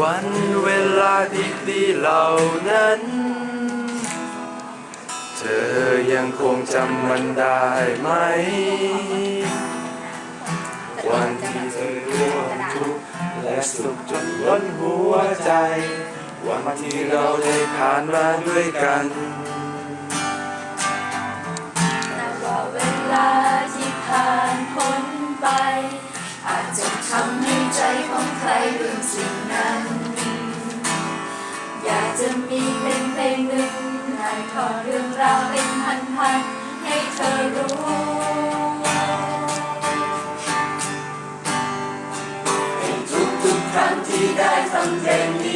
วันเวลาดีๆเหล่านั้น เธอยังคงจำมันได้ไหม วันที่เธอร่วมทุกข์และสุขจนล้นหัวใจ วันที่เราได้ผ่านมาด้วยกันแต่ว่าเวลาที่ผ่านพ้นไป อาจจะทำให้ ของใครลืมสิ่งนั้น อยากจะมีเพลงเพลงหนึ่งถ่ายทอดเรื่องราวเป็นพันๆให้เธอรู้ทุกๆครั้งที่ได้ฟังเพลงนี้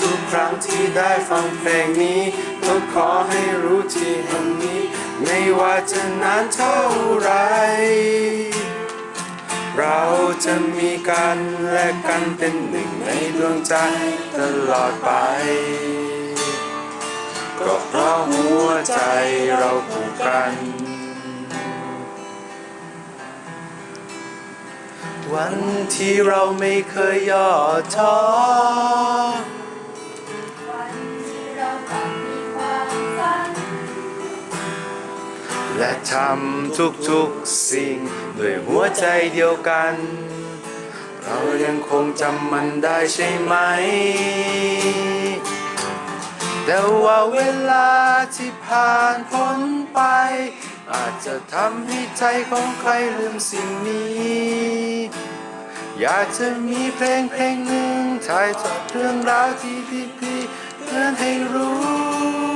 ทุกครั้งที่ได้ฟังเพลงนี้ก็ขอให้รู้ที่แห่งนี้ ไม่ว่าจะนานเท่าไร เราจะมีกันและกันเป็นหนึ่งในดวงใจตลอดไป ก็เพราะหัวใจเราผูกกันวันที่เราไม่เคยย่อท้อ และทำทุกๆสิ่งด้วยหัวใจเดียวกัน เรายังคงจำมันได้ใช่ไหม แต่ว่าเวลาที่ผ่านพ้นไป อาจจะทำให้ใจของใครลืมสิ่งนี้ อยากจะมีเพลงเพลงหนึ่งถ่ายทอดเรื่องราวที่ดีๆ ให้รู้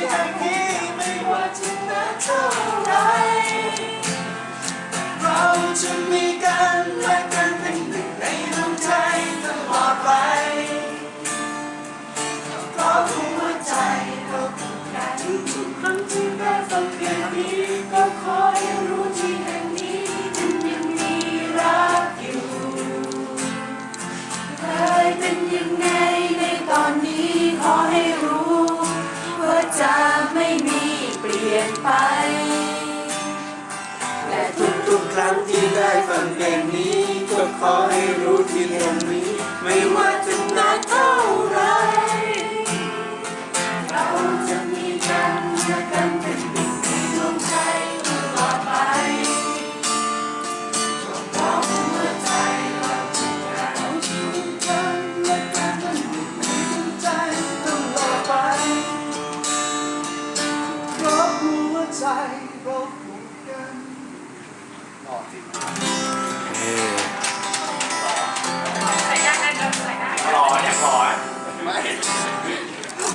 รู้ นไป และทุกๆครั้งที่ได้ฟังเพลงนี้ ก็ขอให้รู้ รอเนี่ยรอไม่